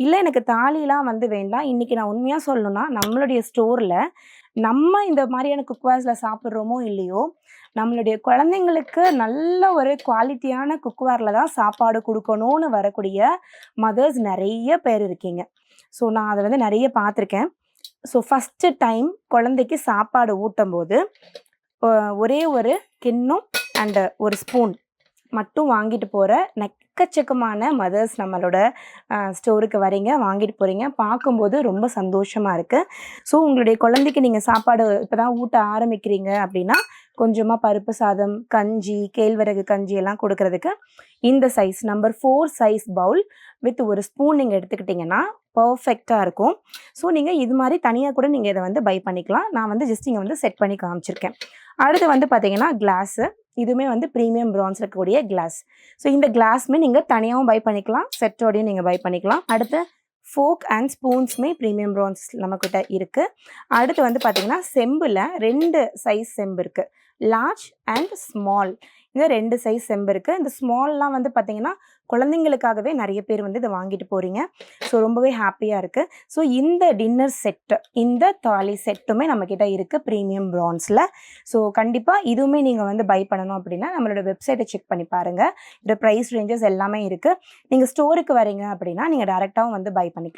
இல்லை எனக்கு தாலிலாம் வந்து வேண்டாம். இன்றைக்கி நான் உண்மையாக சொல்லணும்னா நம்மளுடைய ஸ்டோரில் நம்ம இந்த மாதிரியான குக்வேர்ஸில் சாப்பிட்றோமோ இல்லையோ நம்மளுடைய குழந்தைங்களுக்கு நல்ல ஒரு குவாலிட்டியான குக்வேரில் தான் சாப்பாடு கொடுக்கணும்னு வரக்கூடிய மதர்ஸ் நிறைய பேர் இருக்கீங்க. ஸோ நான் அதை வந்து நிறைய பார்த்துருக்கேன். ஸோ ஃபஸ்ட்டு டைம் குழந்தைக்கு சாப்பாடு ஊட்டும் போது ஒரே ஒரு கிண்ணம் அண்டு ஒரு ஸ்பூன் மட்டும் வாங்கிட்டு போகிற நெக்கச்சக்கமான மதர்ஸ் நம்மளோட ஸ்டோருக்கு வரீங்க வாங்கிட்டு போகிறீங்க பார்க்கும்போது ரொம்ப சந்தோஷமாக இருக்குது ஸோ உங்களுடைய குழந்தைக்கு நீங்கள் சாப்பாடு இப்போ தான் ஊட்ட ஆரம்பிக்கிறீங்க அப்படின்னா கொஞ்சமாக பருப்பு சாதம் கஞ்சி கேழ்வரகு கஞ்சி எல்லாம் கொடுக்கறதுக்கு இந்த size number four size bowl with ஒரு ஸ்பூன் நீங்கள் எடுத்துக்கிட்டிங்கன்னா பர்ஃபெக்டாக இருக்கும். ஸோ நீங்கள் இது மாதிரி தனியாக கூட நீங்கள் இதை வந்து பை பண்ணிக்கலாம். நான் வந்து ஜஸ்ட் இங்கே வந்து செட் பண்ணி காமிச்சிருக்கேன். அடுத்து வந்து பார்த்தீங்கன்னா கிளாஸு இதுவுமே வந்து ப்ரீமியம் ப்ரான்ஸ் இருக்கக்கூடிய கிளாஸ் ஸோ இந்த கிளாஸ்மே நீங்கள் தனியாகவும் பை பண்ணிக்கலாம் செட்டோடையும் நீங்கள் பை பண்ணிக்கலாம். அடுத்து ஃபோக் அண்ட் ஸ்பூன்ஸுமே ப்ரீமியம் ப்ரான்ஸ் நம்மக்கிட்ட இருக்குது அடுத்து வந்து பார்த்தீங்கன்னா செம்பில் ரெண்டு சைஸ் செம்பு இருக்குது லார்ஜ் அண்ட் ஸ்மால் இந்த ரெண்டு சைஸ் செம்பு இருக்குது இந்த ஸ்மால்லாம் வந்து பார்த்தீங்கன்னா குழந்தைங்களுக்காகவே நிறைய பேர் வந்து இதை வாங்கிட்டு போகிறீங்க ஸோ ரொம்பவே ஹாப்பியாக இருக்குது ஸோ இந்த டின்னர் செட்டு இந்த தாலி செட்டுமே நம்மக்கிட்ட இருக்குது ப்ரீமியம் ப்ரான்ஸில் ஸோ கண்டிப்பாக இதுவுமே நீங்கள் வந்து பை பண்ணணும் அப்படின்னா நம்மளோட வெப்சைட்டை செக் பண்ணி பாருங்கள் இதோட ப்ரைஸ் ரேஞ்சஸ் எல்லாமே இருக்குது நீங்கள் ஸ்டோருக்கு வரீங்க அப்படின்னா நீங்கள் டேரெக்டாகவும் வந்து பை பண்ணிக்கலாம்.